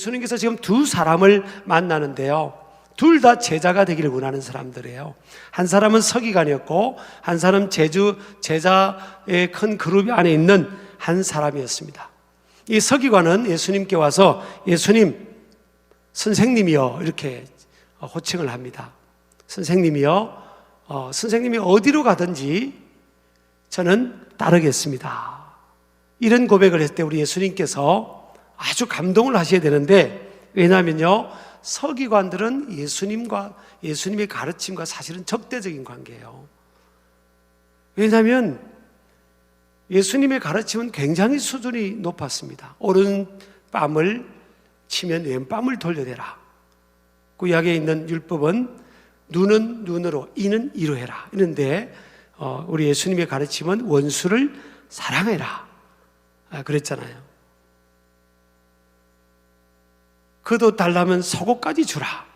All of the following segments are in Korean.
예수님께서 지금 두 사람을 만나는데요. 둘 다 제자가 되기를 원하는 사람들이에요. 한 사람은 서기관이었고, 한 사람은 제주, 제자의 큰 그룹 안에 있는 한 사람이었습니다. 이 서기관은 예수님께 와서 예수님, 선생님이요. 이렇게 호칭을 합니다. 선생님이요. 어, 선생님이 어디로 가든지 저는 따르겠습니다. 이런 고백을 했을 때 우리 예수님께서 아주 감동을 하셔야 되는데 왜냐하면요 서기관들은 예수님과 예수님의 가르침과 사실은 적대적인 관계예요. 왜냐하면 예수님의 가르침은 굉장히 수준이 높았습니다. 오른 뺨을 치면 왼뺨을 돌려대라. 구약에 있는 율법은 눈은 눈으로, 이는 이로 해라. 이런데 어, 우리 예수님의 가르침은 원수를 사랑해라. 아, 그랬잖아요. 그도 달라면 속옷까지 주라.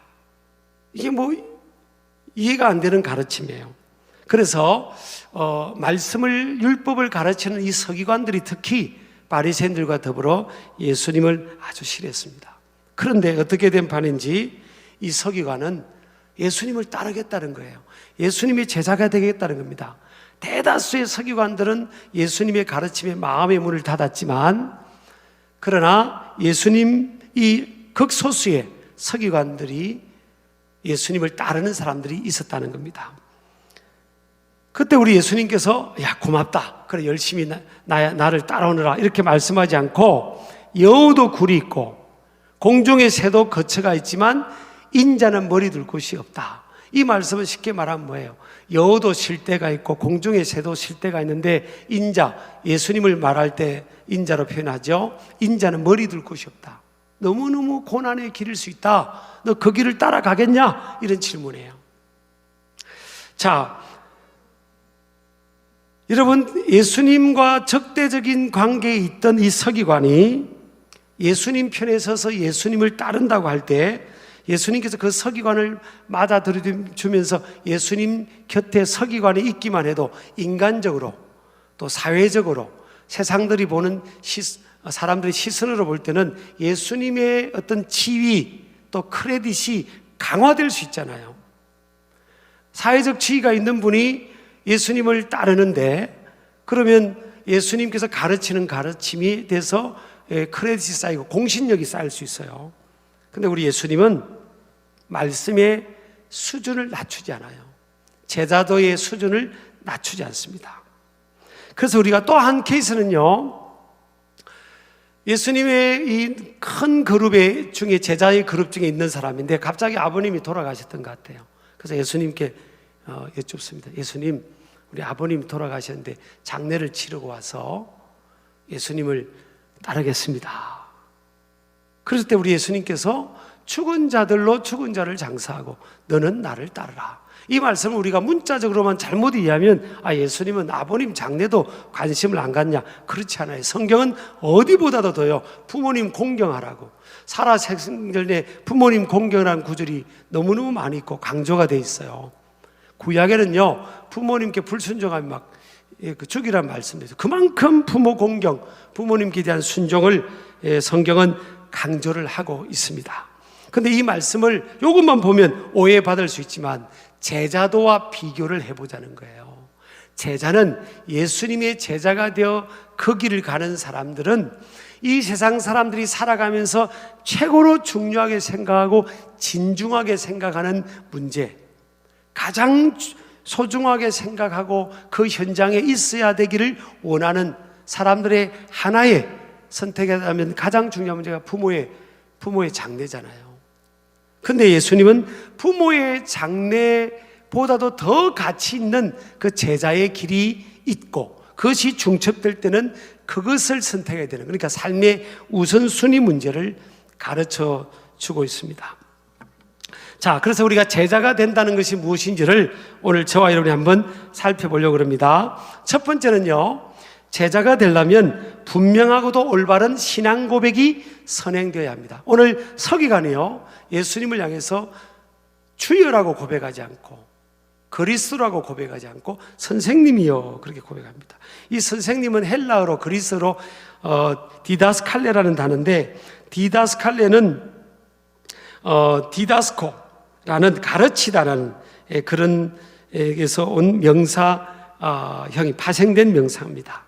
이게 뭐 이해가 안 되는 가르침이에요. 그래서 어, 말씀을 율법을 가르치는 이 서기관들이 특히 바리새인들과 더불어 예수님을 아주 싫어했습니다. 그런데 어떻게 된 판인지 이 서기관은 예수님을 따르겠다는 거예요. 예수님의 제자가 되겠다는 겁니다. 대다수의 서기관들은 예수님의 가르침에 마음의 문을 닫았지만 그러나 예수님 이 극소수의 서기관들이 예수님을 따르는 사람들이 있었다는 겁니다. 그때 우리 예수님께서 야 고맙다. 그래 열심히 나, 나, 나를 따라오느라 이렇게 말씀하지 않고 여우도 굴이 있고 공중의 새도 거처가 있지만 인자는 머리 둘 곳이 없다. 이 말씀은 쉽게 말하면 뭐예요? 여우도 쉴 때가 있고 공중의 새도 쉴 때가 있는데 인자 예수님을 말할 때 인자로 표현하죠. 인자는 머리 둘 곳이 없다. 너무너무 고난의 길일 수 있다. 너 그 길을 따라가겠냐? 이런 질문이에요. 자, 여러분, 예수님과 적대적인 관계에 있던 이 서기관이 예수님 편에 서서 예수님을 따른다고 할 때 예수님께서 그 서기관을 맞아 들여주면서 예수님 곁에 서기관이 있기만 해도 인간적으로 또 사회적으로 세상들이 보는 시, 사람들의 시선으로 볼 때는 예수님의 어떤 지위 또 크레딧이 강화될 수 있잖아요. 사회적 지위가 있는 분이 예수님을 따르는데 그러면 예수님께서 가르치는 가르침이 돼서 예, 크레딧이 쌓이고 공신력이 쌓일 수 있어요. 근데 우리 예수님은 말씀의 수준을 낮추지 않아요. 제자도의 수준을 낮추지 않습니다. 그래서 우리가 또 한 케이스는요. 예수님의 이 큰 그룹의 중에 제자의 그룹 중에 있는 사람인데 갑자기 아버님이 돌아가셨던 것 같아요. 그래서 예수님께 어, 여쭙습니다. 예수님, 우리 아버님 돌아가셨는데 장례를 치르고 와서 예수님을 따르겠습니다. 그랬을 때 우리 예수님께서 죽은 자들로 죽은 자를 장사하고 너는 나를 따르라. 이 말씀을 우리가 문자적으로만 잘못 이해하면 아 예수님은 아버님 장례도 관심을 안 갖냐 그렇지 않아요. 성경은 어디보다도 더요 부모님 공경하라고 살아 생전에 부모님 공경이라는 구절이 너무너무 많이 있고 강조가 돼 있어요. 구약에는요 부모님께 불순종하면 막 예, 그 죽이란 있어요. 그만큼 부모 공경, 부모님께 대한 순종을 예, 성경은 강조를 하고 있습니다. 근데 이 말씀을 이것만 보면 오해받을 수 있지만 제자도와 비교를 해보자는 거예요. 제자는 예수님의 제자가 되어 그 길을 가는 사람들은 이 세상 사람들이 살아가면서 최고로 중요하게 생각하고 진중하게 생각하는 문제, 가장 소중하게 생각하고 그 현장에 있어야 되기를 원하는 사람들의 하나의 선택이라면 가장 중요한 문제가 부모의 부모의 장례잖아요. 근데 예수님은 부모의 장례 보다도 더 가치 있는 그 제자의 길이 있고 그것이 중첩될 때는 그것을 선택해야 되는 그러니까 삶의 우선순위 문제를 가르쳐 주고 있습니다. 자, 그래서 우리가 제자가 된다는 것이 무엇인지를 오늘 저와 여러분이 한번 살펴보려고 합니다. 첫 번째는요, 제자가 되려면 분명하고도 올바른 신앙 고백이 선행되어야 합니다. 오늘 서기관이요, 예수님을 향해서 주여라고 고백하지 않고 그리스도라고 고백하지 않고 선생님이요 그렇게 고백합니다. 이 선생님은 헬라어로 그리스로 어, 디다스칼레라는 단어인데 디다스칼레는 어, 디다스코라는 가르치다라는 예, 그런 에게서 온 명사 어, 형이 파생된 명사입니다.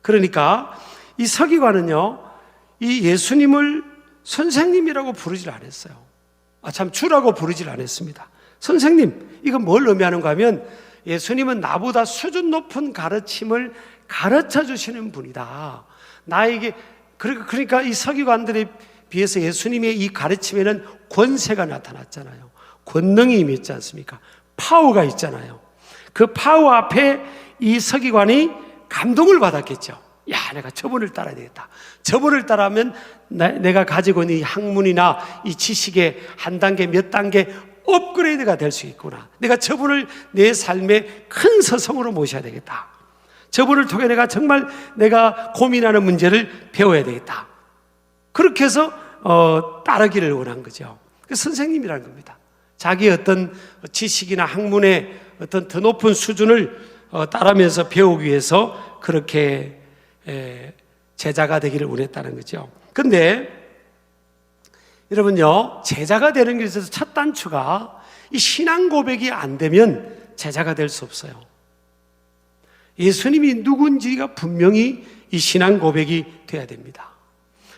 그러니까 이 서기관은요, 이 예수님을 선생님이라고 부르질 않았어요. 아, 참, 주라고 부르질 않았습니다. 선생님, 이건 뭘 의미하는가 하면 예수님은 나보다 수준 높은 가르침을 가르쳐 주시는 분이다. 나에게, 그러니까, 그러니까 이 서기관들에 비해서 예수님의 이 가르침에는 권세가 나타났잖아요. 권능이 임했지 않습니까? 파워가 있잖아요. 그 파워 앞에 이 서기관이 감동을 받았겠죠. 야, 내가 저분을 따라야 되겠다. 저분을 따라하면 나- 내가 가지고 있는 이 학문이나 이 지식의 한 단계, 몇 단계 업그레이드가 될 수 있구나. 내가 저분을 내 삶의 큰 서성으로 모셔야 되겠다. 저분을 통해 내가 정말 내가 고민하는 문제를 배워야 되겠다. 그렇게 해서 어, 따르기를 원한 거죠. 그 선생님이라는 겁니다. 자기 어떤 지식이나 학문의 어떤 더 높은 수준을 어, 따르면서 배우기 위해서 그렇게 에, 제자가 되기를 원했다는 거죠. 근데 여러분요, 제자가 되는 길에 있어서 첫 단추가 이 신앙 고백이 안 되면 제자가 될 수 없어요. 예수님이 누군지가 분명히 이 신앙 고백이 돼야 됩니다.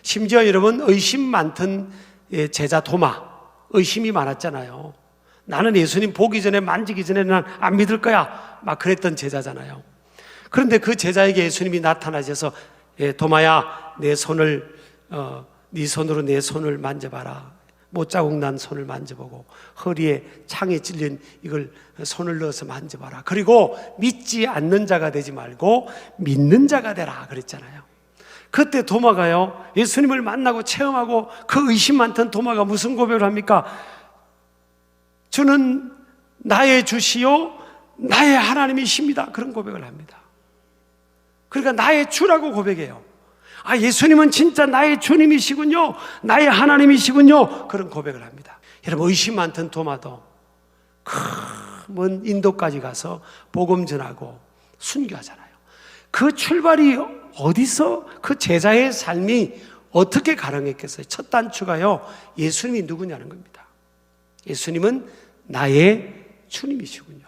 심지어 여러분 의심 많던 예, 제자 도마 의심이 많았잖아요. 나는 예수님 보기 전에 만지기 전에 난 안 믿을 거야 막 그랬던 제자잖아요. 그런데 그 제자에게 예수님이 나타나셔서 예, 도마야 내 손을 어, 네 손으로 내 손을 만져봐라. 못자국 난 손을 만져보고 허리에 창에 찔린 이걸 손을 넣어서 만져봐라. 그리고 믿지 않는 자가 되지 말고 믿는 자가 되라 그랬잖아요. 그때 도마가요, 예수님을 만나고 체험하고 그 의심 많던 도마가 무슨 고백을 합니까? 주는 나의 주시요, 나의 하나님이십니다. 그런 고백을 합니다. 그러니까 나의 주라고 고백해요. 아, 예수님은 진짜 나의 주님이시군요. 나의 하나님이시군요. 그런 고백을 합니다. 여러분, 의심 많던 도마도 큰먼 인도까지 가서 복음 전하고 순교하잖아요. 그 출발이 어디서 그 제자의 삶이 어떻게 가능했겠어요? 첫 단추가요, 예수님이 누구냐는 겁니다. 예수님은 나의 주님이시군요.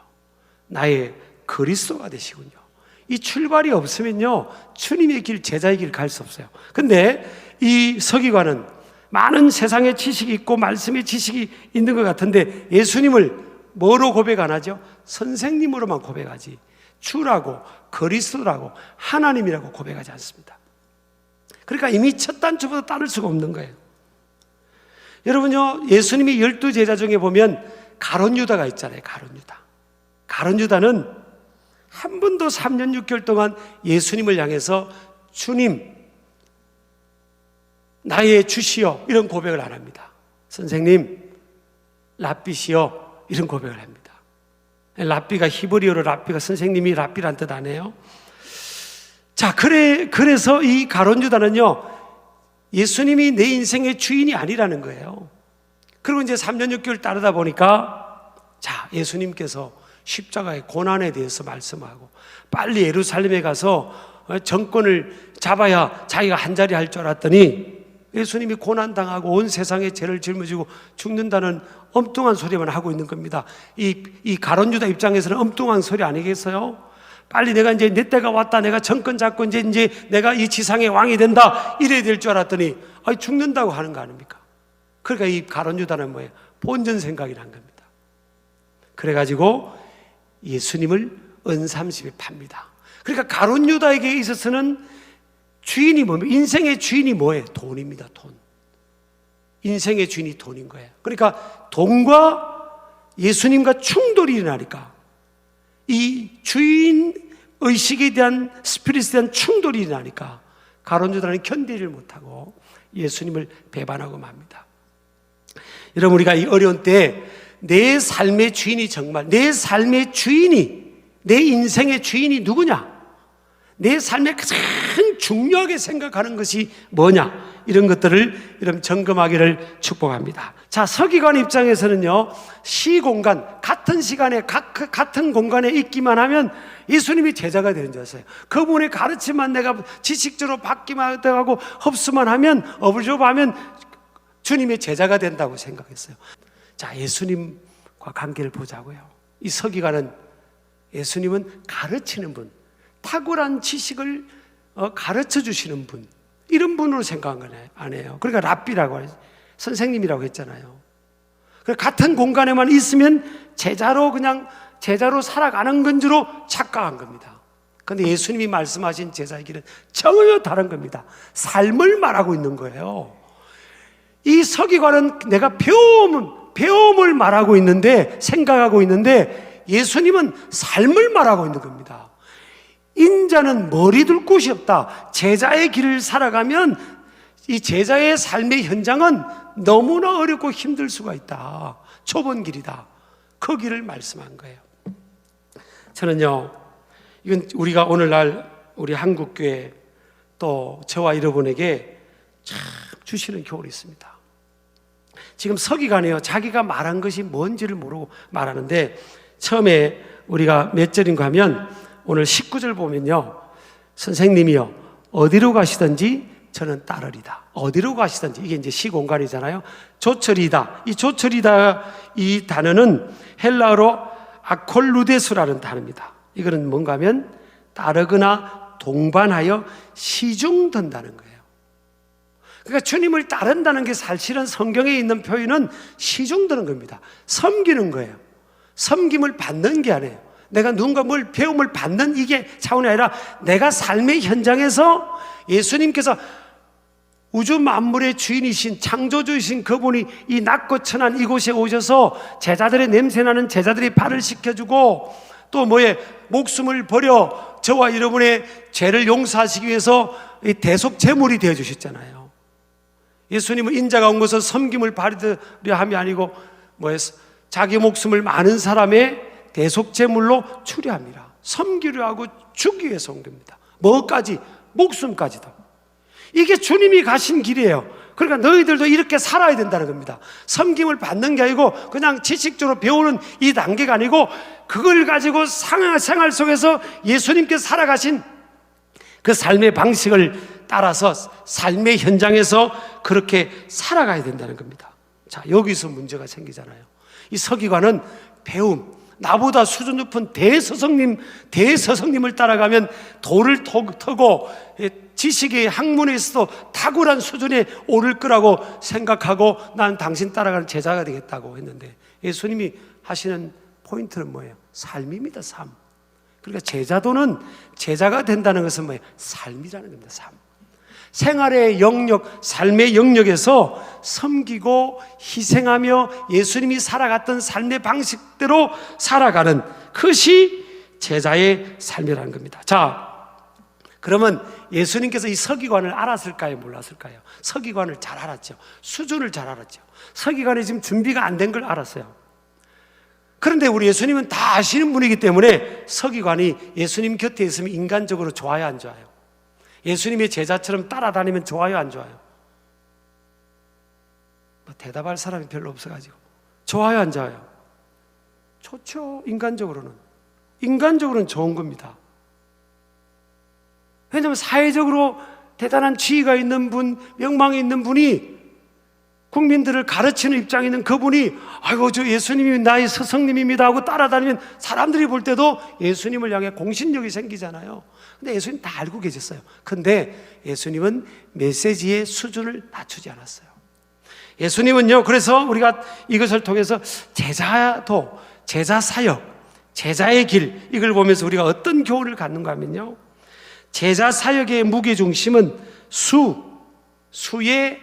나의 그리스도가 되시군요. 이 출발이 없으면요, 주님의 길, 제자의 길 갈 수 없어요. 근데 이 서기관은 많은 세상의 지식이 있고 말씀의 지식이 있는 것 같은데 예수님을 뭐로 고백 안 하죠? 선생님으로만 고백하지. 주라고, 그리스도라고, 하나님이라고 고백하지 않습니다. 그러니까 이미 첫 단추부터 따를 수가 없는 거예요. 여러분요, 예수님이 열두 제자 중에 보면 가론 유다가 있잖아요. 가론 유다. 가론 유다는 한 번도 3년 6개월 동안 예수님을 향해서 주님, 나의 주시여 이런 고백을 안 합니다. 선생님, 랍비시여 이런 고백을 합니다. 랍비가 히브리어로 랍비가 선생님이 랍비란 뜻 아니에요? 자, 그래, 그래서 이 가론 유다는요, 예수님이 내 인생의 주인이 아니라는 거예요. 그리고 이제 3년 6개월 따르다 보니까 자, 예수님께서 십자가의 고난에 대해서 말씀하고 빨리 예루살렘에 가서 어, 정권을 잡아야 자기가 한 자리 할 줄 알았더니 예수님이 고난당하고 온 세상에 죄를 짊어지고 죽는다는 엉뚱한 소리만 하고 있는 겁니다. 이, 이 가론유다 입장에서는 엉뚱한 소리 아니겠어요? 빨리 내가 이제 내 때가 왔다. 내가 정권 잡고 이제 이제 내가 이 지상의 왕이 된다. 이래야 될 줄 알았더니 아니 죽는다고 하는 거 아닙니까? 그러니까 이 가론유다는 뭐예요? 본전 생각이 난 겁니다. 그래가지고 예수님을 은삼십에 팝니다. 그러니까 가론 유다에게 있어서는 주인이 뭡니까? 인생의 주인이 뭐예요? 돈입니다, 돈. 인생의 주인이 돈인 거예요. 그러니까 돈과 예수님과 충돌이 일어나니까 이 주인 의식에 대한 스피릿에 대한 충돌이 일어나니까 가론 유다는 견디를 못하고 예수님을 배반하고 맙니다. 여러분 우리가 이 어려운 때 내 삶의 주인이 정말 내 삶의 주인이 내 인생의 주인이 누구냐? 내 삶에 가장 중요하게 생각하는 것이 뭐냐? 이런 것들을 이런 점검하기를 축복합니다. 자, 서기관 입장에서는요, 시 공간, 같은 시간에, 각, 그 같은 공간에 있기만 하면 예수님이 제자가 되는 줄 알았어요. 그분의 가르침만 내가 지식적으로 받기만 하고 흡수만 하면, 어불조하면 주님의 제자가 된다고 생각했어요. 자, 예수님과 관계를 보자고요. 이 서기관은 예수님은 가르치는 분, 탁월한 지식을 어, 가르쳐 주시는 분, 이런 분으로 생각한 거네, 아니에요. 그러니까 랍비라고. 선생님이라고 했잖아요. 그 같은 공간에만 있으면 제자로 그냥 제자로 살아가는 건 줄로 착각한 겁니다. 근데 예수님이 말씀하신 제자의 길은 전혀 다른 겁니다. 삶을 말하고 있는 거예요. 이 서기관은 내가 배움, 배움을 말하고 있는데, 생각하고 있는데, 예수님은 삶을 말하고 있는 겁니다. 인자는 머리 둘 곳이 없다. 제자의 길을 살아가면 이 제자의 삶의 현장은 너무나 어렵고 힘들 수가 있다. 좁은 길이다. 그 길을 말씀한 거예요. 저는요, 이건 우리가 오늘날 우리 한국교회 또 저와 여러분에게 참 주시는 교훈이 있습니다. 지금 서기관이요, 자기가 말한 것이 뭔지를 모르고 말하는데 처음에 우리가 몇 절인가 하면 오늘 19절 보면요. 선생님이요. 어디로 가시든지 저는 따르리다. 어디로 가시든지 이게 이제 시공간이잖아요. 조철이다. 이 조철이다 이 단어는 헬라어로 아콜루데스라는 단어입니다. 이거는 뭔가 하면 따르거나 동반하여 시중든다는 거예요. 그러니까 주님을 따른다는 게 사실은 성경에 있는 표현은 시중드는 겁니다. 섬기는 거예요. 섬김을 받는 게 아니에요. 내가 누군가 뭘 배움을 받는 이게 차원이 아니라 내가 삶의 현장에서 예수님께서 우주 만물의 주인이신 창조주이신 그분이 이 낮고 천한 이곳에 오셔서 제자들의 냄새나는 제자들이 발을 씻겨주고 또 뭐에 목숨을 버려 저와 여러분의 죄를 용서하시기 위해서 이 대속 제물이 되어 주셨잖아요. 예수님은 인자가 온 것은 섬김을 받으려 함이 아니고 뭐에 자기 목숨을 많은 사람의 대속제물로 추리합니다. 섬기려 하고 주기 위해서 온 겁니다. 뭐까지? 목숨까지도. 이게 주님이 가신 길이에요. 그러니까 너희들도 이렇게 살아야 된다는 겁니다. 섬김을 받는 게 아니고 그냥 지식적으로 배우는 이 단계가 아니고 그걸 가지고 생활 속에서 예수님께 살아가신 그 삶의 방식을 따라서 삶의 현장에서 그렇게 살아가야 된다는 겁니다. 자, 여기서 문제가 생기잖아요. 이 서기관은 배움, 나보다 수준 높은 대서성님, 대서성님을 따라가면 돌을 터고 지식의 학문에서도 탁월한 수준에 오를 거라고 생각하고 난 당신 따라가는 제자가 되겠다고 했는데 예수님이 하시는 포인트는 뭐예요? 삶입니다, 삶. 그러니까 제자도는 제자가 된다는 것은 뭐예요? 삶이라는 겁니다, 삶. 생활의 영역, 삶의 영역에서 섬기고 희생하며 예수님이 살아갔던 삶의 방식대로 살아가는 그것이 제자의 삶이라는 겁니다. 자, 그러면 예수님께서 이 서기관을 알았을까요? 몰랐을까요? 서기관을 잘 알았죠. 수준을 잘 알았죠. 서기관이 지금 준비가 안 된 걸 알았어요. 그런데 우리 예수님은 다 아시는 분이기 때문에 서기관이 예수님 곁에 있으면 인간적으로 좋아요, 안 좋아요? 예수님의 제자처럼 따라다니면 좋아요, 안 좋아요? 뭐 대답할 사람이 별로 없어가지고. 좋아요, 안 좋아요? 좋죠, 인간적으로는. 인간적으로는 좋은 겁니다. 왜냐하면 사회적으로 대단한 지위가 있는 분, 명망이 있는 분이 국민들을 가르치는 입장에 있는 그분이 아이고 저 예수님이 나의 스승님입니다 하고 따라다니면 사람들이 볼 때도 예수님을 향해 공신력이 생기잖아요. 근데 예수님 다 알고 계셨어요. 근데 예수님은 메시지의 수준을 낮추지 않았어요. 예수님은요, 그래서 우리가 이것을 통해서 제자도, 제자 사역, 제자의 길, 이걸 보면서 우리가 어떤 교훈을 갖는가 하면요. 제자 사역의 무게 중심은 수, 수의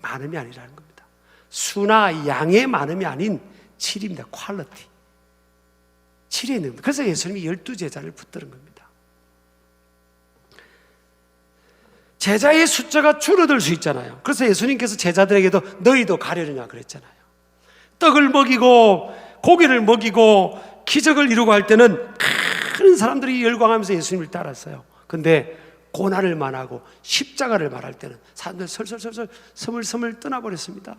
많음이 겁니다. 수나 양의 많음이 아닌 질입니다. 퀄리티. 있는 겁니다. 그래서 예수님이 열두 제자를 붙드는 겁니다. 제자의 숫자가 줄어들 수 있잖아요. 그래서 예수님께서 제자들에게도 너희도 가려느냐 그랬잖아요. 떡을 먹이고 고기를 먹이고 기적을 이루고 할 때는 큰 사람들이 열광하면서 예수님을 따랐어요. 근데 고난을 말하고 십자가를 말할 때는 사람들 설설설설 스물스물 떠나버렸습니다.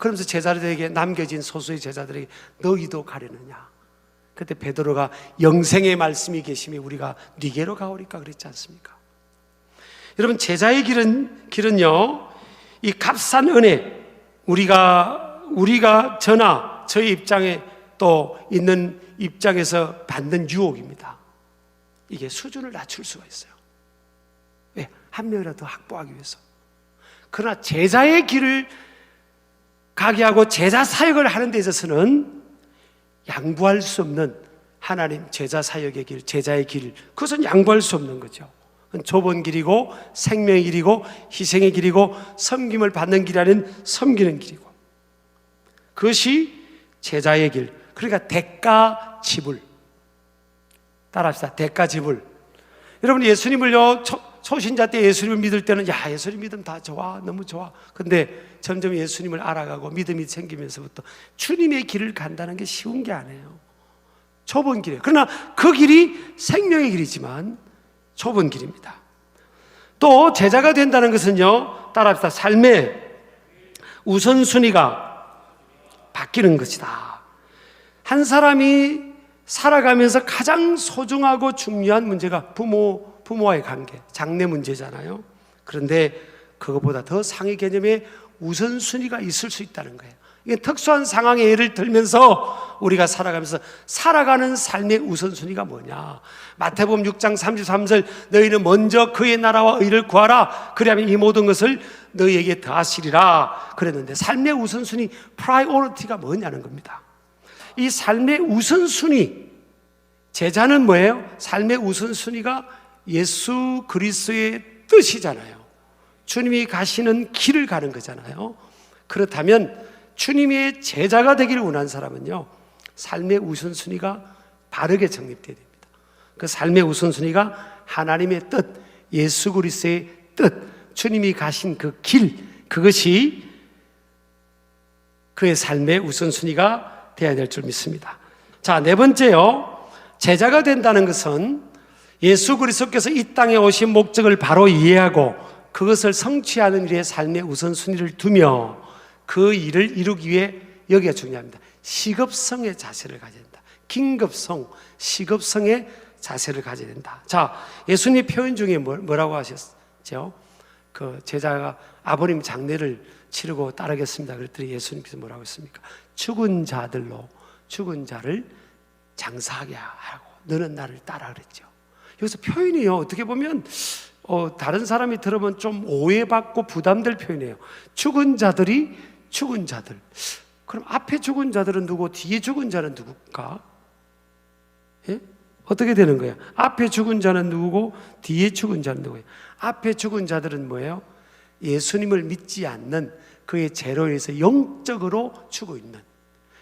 그러면서 제자들에게 남겨진 소수의 제자들에게 너희도 가려느냐? 그때 베드로가 영생의 말씀이 계심에 우리가 니게로 가오리까 그랬지 않습니까? 여러분 제자의 길은 길은요 이 값싼 은혜 우리가 우리가 저나 저의 입장에 또 있는 입장에서 받는 유혹입니다. 이게 수준을 낮출 수가 있어요. 왜? 한 명이라도 확보하기 위해서. 그러나 제자의 길을 가게 하고 제자 사역을 하는 데 있어서는 양보할 수 없는 하나님 제자 사역의 길, 제자의 길, 그것은 양보할 수 없는 거죠. 좁은 길이고 생명의 길이고 희생의 길이고 섬김을 받는 길이 아닌 섬기는 길이고 그것이 제자의 길. 그러니까 대가 지불. 따라합시다. 대가 지불. 여러분 예수님을요 초, 초신자 때 예수님을 믿을 때는 야 예수님 믿음 다 좋아 너무 좋아. 근데 점점 예수님을 알아가고 믿음이 생기면서부터 주님의 길을 간다는 게 쉬운 게 아니에요. 좁은 길이에요. 그러나 그 길이 생명의 길이지만 좁은 길입니다. 또 제자가 된다는 것은요 따라합시다. 삶의 우선순위가 바뀌는 것이다. 한 사람이 살아가면서 가장 소중하고 중요한 문제가 부모, 부모와의 관계, 장래 문제잖아요. 그런데 그것보다 더 상위 개념의 우선순위가 있을 수 있다는 거예요. 이게 특수한 상황의 예를 들면서 우리가 살아가면서 살아가는 삶의 우선순위가 뭐냐. 마태복음 6장 33절 너희는 먼저 그의 나라와 의를 구하라. 그리하면 이 모든 것을 너희에게 더하시리라. 그랬는데 삶의 우선순위, 프라이오리티가 뭐냐는 겁니다. 이 삶의 우선순위, 제자는 뭐예요? 삶의 우선순위가 예수 그리스도의 뜻이잖아요. 주님이 가시는 길을 가는 거잖아요. 그렇다면 주님의 제자가 되기를 원하는 사람은요, 삶의 우선순위가 바르게 정립되어야 됩니다. 그 삶의 우선순위가 하나님의 뜻, 예수 그리스도의 뜻, 주님이 가신 그 길, 그것이 그의 삶의 우선순위가 되어야 될 줄 믿습니다. 자, 네 번째요. 제자가 된다는 것은 예수 그리스도께서 이 땅에 오신 목적을 바로 이해하고 그것을 성취하는 일에 삶의 우선순위를 두며 그 일을 이루기 위해 여기가 중요합니다. 시급성의 자세를 가져야 된다. 긴급성, 시급성의 자세를 가져야 된다. 자, 예수님 표현 중에 뭐- 뭐라고 하셨죠? 그 제자가 아버님 장례를 치르고 따르겠습니다. 그랬더니 예수님께서 뭐라고 했습니까? 죽은 자들로 죽은 자를 장사하게 하고 너는 나를 따라 그랬죠. 여기서 표현이요. 어떻게 보면 어, 다른 사람이 들으면 좀 오해받고 부담될 표현이에요. 죽은 자들이 죽은 자들. 그럼 앞에 죽은 자들은 누구, 뒤에 죽은 자는 누굴까? 예? 어떻게 되는 거예요? 앞에 죽은 자는 누구고 뒤에 죽은 자는 누구예요? 앞에 죽은 자들은 뭐예요? 예수님을 믿지 않는 그의 인해서 영적으로 죽어 있는.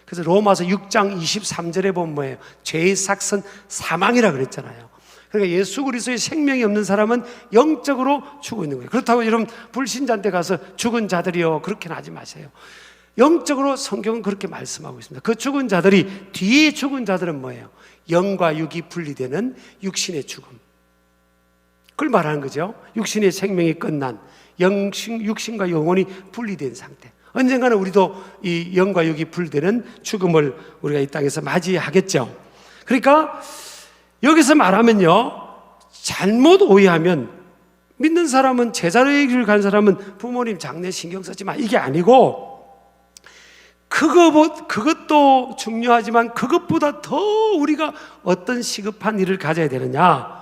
그래서 로마서 6장 23절에 보면 뭐예요? 죄의 삭선 사망이라 그랬잖아요. 그러니까 예수 그리스도의 생명이 없는 사람은 영적으로 죽어 있는 거예요. 그렇다고 여러분 불신자한테 가서 죽은 자들이요 그렇게는 하지 마세요. 영적으로 성경은 그렇게 말씀하고 있습니다. 그 죽은 자들이 뒤에 죽은 자들은 뭐예요? 영과 육이 분리되는 육신의 죽음. 그걸 말하는 거죠. 육신의 생명이 끝난 영신, 육신과 영혼이 분리된 상태. 언젠가는 우리도 이 영과 육이 분리되는 죽음을 우리가 이 땅에서 맞이하겠죠. 그러니까 여기서 말하면요. 잘못 오해하면 믿는 사람은 제자의 길을 간 사람은 부모님 장례 신경 쓰지 마. 이게 아니고 그거 그것도 중요하지만 그것보다 더 우리가 어떤 시급한 일을 가져야 되느냐?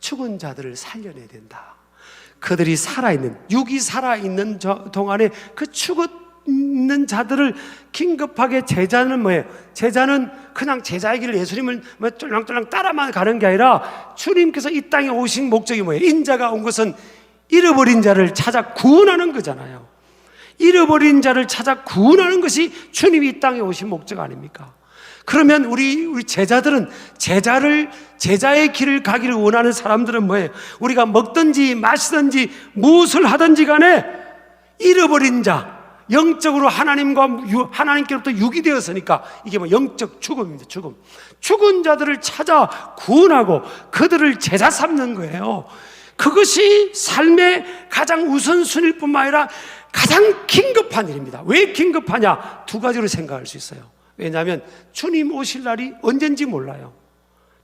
죽은 자들을 살려내야 된다. 그들이 살아있는, 육이 살아있는 저- 동안에 그 죽었 는 자들을 긴급하게 제자는 뭐예요? 제자는 그냥 제자의 길을 예수님을 뭐 쫄랑쫄랑 따라만 가는 게 아니라 주님께서 이 땅에 오신 목적이 뭐예요? 인자가 온 것은 잃어버린 자를 찾아 구원하는 거잖아요. 잃어버린 자를 찾아 구원하는 것이 주님이 이 땅에 오신 목적 아닙니까? 그러면 우리 우리 제자들은 제자를 제자의 길을 가기를 원하는 사람들은 뭐예요? 우리가 먹든지 마시든지 무엇을 하든지 간에 잃어버린 자, 영적으로 하나님과 유- 하나님께로부터 육이 되었으니까 이게 뭐 영적 죽음입니다. 죽음. 죽은 자들을 찾아 구원하고 그들을 제자 삼는 거예요. 그것이 삶의 가장 우선순위일 뿐만 아니라 가장 긴급한 일입니다. 왜 긴급하냐? 두 가지로 생각할 수 있어요. 왜냐하면 주님 오실 날이 언젠지 몰라요.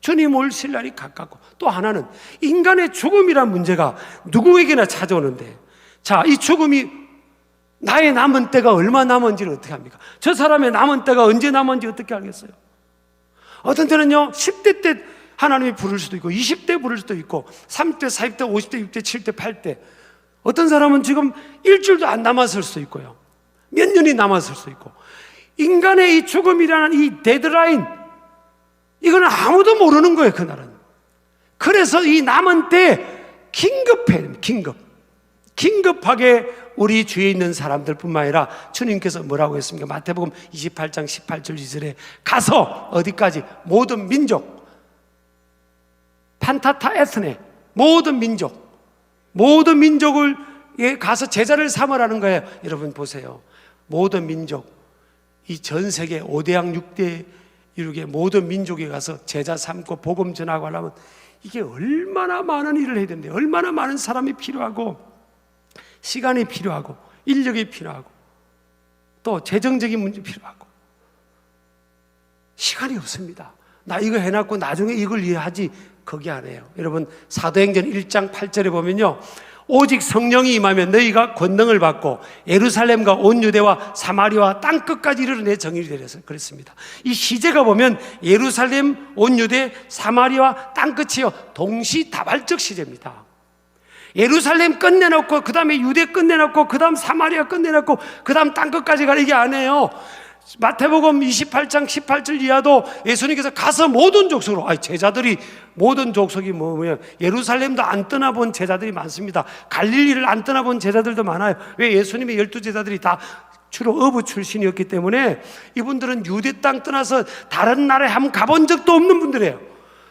주님 오실 날이 가깝고 또 하나는 인간의 죽음이란 문제가 누구에게나 찾아오는데 자, 이 죽음이 나의 남은 때가 얼마 남은지를 어떻게 합니까? 저 사람의 남은 때가 언제 남은지 어떻게 알겠어요? 어떤 때는요, 10대 때 하나님이 부를 수도 있고, 20대 부를 수도 있고, 30대, 40대, 50대, 60대, 7대, 8대. 어떤 사람은 지금 일주일도 안 남았을 수도 있고요. 몇 년이 남았을 수도 있고. 인간의 이 죽음이라는 이 데드라인, 이거는 아무도 모르는 거예요, 그날은. 그래서 이 남은 때 긴급해, 긴급. 긴급하게 우리 주위에 있는 사람들뿐만 아니라 주님께서 뭐라고 했습니까? 마태복음 28장 18절 2절에 가서 어디까지? 모든 민족. 판타타 에스네. 모든 민족. 모든 민족을 예, 가서 제자를 삼으라는 거예요. 여러분 보세요. 모든 민족. 이 전 세계 5대양 6대 이룩의 모든 민족에 가서 제자 삼고 복음 전하고 하려면 이게 얼마나 많은 일을 해야 되는데 얼마나 많은 사람이 필요하고 시간이 필요하고 인력이 필요하고 또 재정적인 문제 필요하고 시간이 없습니다. 나 이거 해놨고 나중에 이걸 이해하지 거기 안 해요. 여러분 사도행전 1장 8절에 보면요. 오직 성령이 임하면 너희가 권능을 받고 예루살렘과 온 유대와 사마리와 땅 끝까지 이르러 내 정의를 되려서 그랬습니다. 이 시제가 보면 예루살렘, 온 유대, 사마리와 땅 끝이요 동시다발적 시제입니다. 예루살렘 끝내놓고 그 다음에 유대 끝내놓고 그 다음 사마리아 끝내놓고 그 다음 땅 끝까지 가는 게 아니에요. 마태복음 28장 18절 이하도 예수님께서 가서 모든 족속으로 아니 제자들이 모든 족속이 뭐냐 예루살렘도 안 떠나본 제자들이 많습니다. 갈릴리를 안 떠나본 제자들도 많아요. 왜 예수님의 열두 제자들이 다 주로 어부 출신이었기 때문에 이분들은 유대 땅 떠나서 다른 나라에 한번 가본 적도 없는 분들이에요.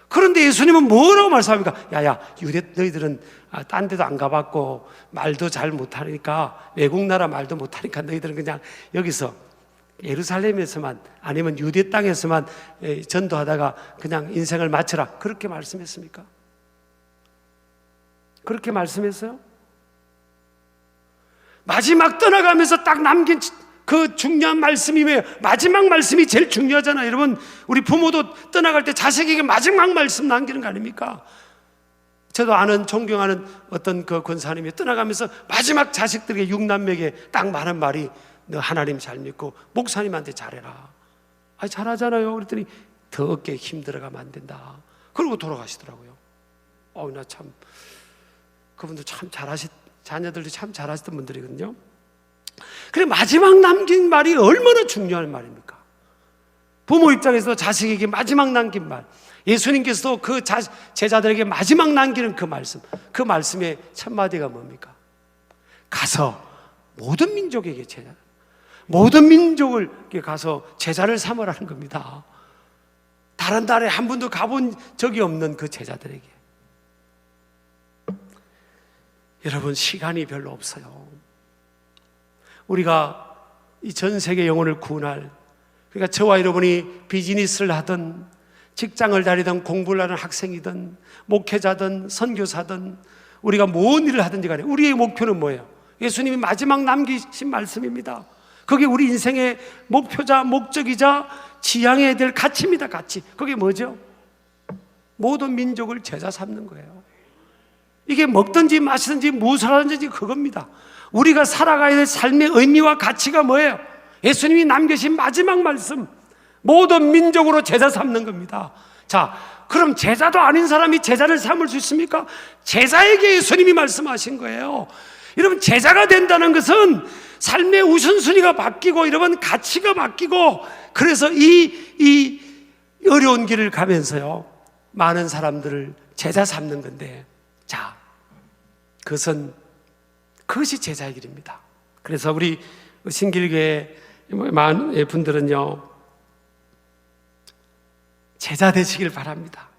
그런데 예수님은 뭐라고 말씀합니까? 야야 유대 너희들은 아, 딴 데도 안 가봤고 말도 잘 못하니까 외국 나라 말도 못하니까 너희들은 그냥 여기서 예루살렘에서만 아니면 유대 땅에서만 에, 전도하다가 그냥 인생을 마쳐라 그렇게 말씀했습니까? 그렇게 말씀했어요? 마지막 떠나가면서 딱 남긴 그 중요한 말씀이 왜 마지막 말씀이 제일 중요하잖아요. 여러분 우리 부모도 떠나갈 때 자식에게 마지막 말씀 남기는 거 아닙니까? 저도 아는 존경하는 어떤 그 권사님이 떠나가면서 마지막 자식들에게 육남매에게 딱 말한 말이 너 하나님 잘 믿고 목사님한테 잘해라. 아 잘하잖아요. 그랬더니 더 어깨에 힘들어가면 안 된다. 그러고 돌아가시더라고요. 어우 나참 그분도 참 잘하시 자녀들도 참 잘하시던 분들이거든요. 그래 마지막 남긴 말이 얼마나 중요한 말입니까? 부모 입장에서 자식에게 마지막 남긴 말. 예수님께서도 그 자, 제자들에게 마지막 남기는 그 말씀. 그 말씀의 첫 마디가 뭡니까? 가서 모든 민족에게 제자, 모든 민족을 가서 제자를 삼으라는 겁니다. 다른 나라에 한 번도 가본 적이 없는 그 제자들에게. 여러분, 시간이 별로 없어요. 우리가 이 전 세계 영혼을 구원할, 그러니까 저와 여러분이 비즈니스를 하든, 직장을 다니든, 공부를 하는 학생이든, 목회자든, 선교사든, 우리가 뭔 일을 하든지 간에 우리의 목표는 뭐예요? 예수님이 마지막 남기신 말씀입니다. 그게 우리 인생의 목표자, 목적이자 지향해야 될 가치입니다, 가치. 그게 뭐죠? 모든 민족을 제자 삼는 거예요. 이게 먹든지 마시든지 무엇을 하든지 그겁니다. 우리가 살아가야 될 삶의 의미와 가치가 뭐예요? 예수님이 남기신 마지막 말씀. 모든 민족으로 제자 삼는 겁니다. 자, 그럼 제자도 아닌 사람이 제자를 삼을 수 있습니까? 제자에게 예수님이 말씀하신 거예요. 여러분, 제자가 된다는 것은 삶의 우선순위가 바뀌고, 여러분, 가치가 바뀌고, 그래서 이, 이 어려운 길을 가면서요, 많은 사람들을 제자 삼는 건데, 자, 그것은, 그것이 제자의 길입니다. 그래서 우리 신길교회 분들은요, 제자 되시길 바랍니다.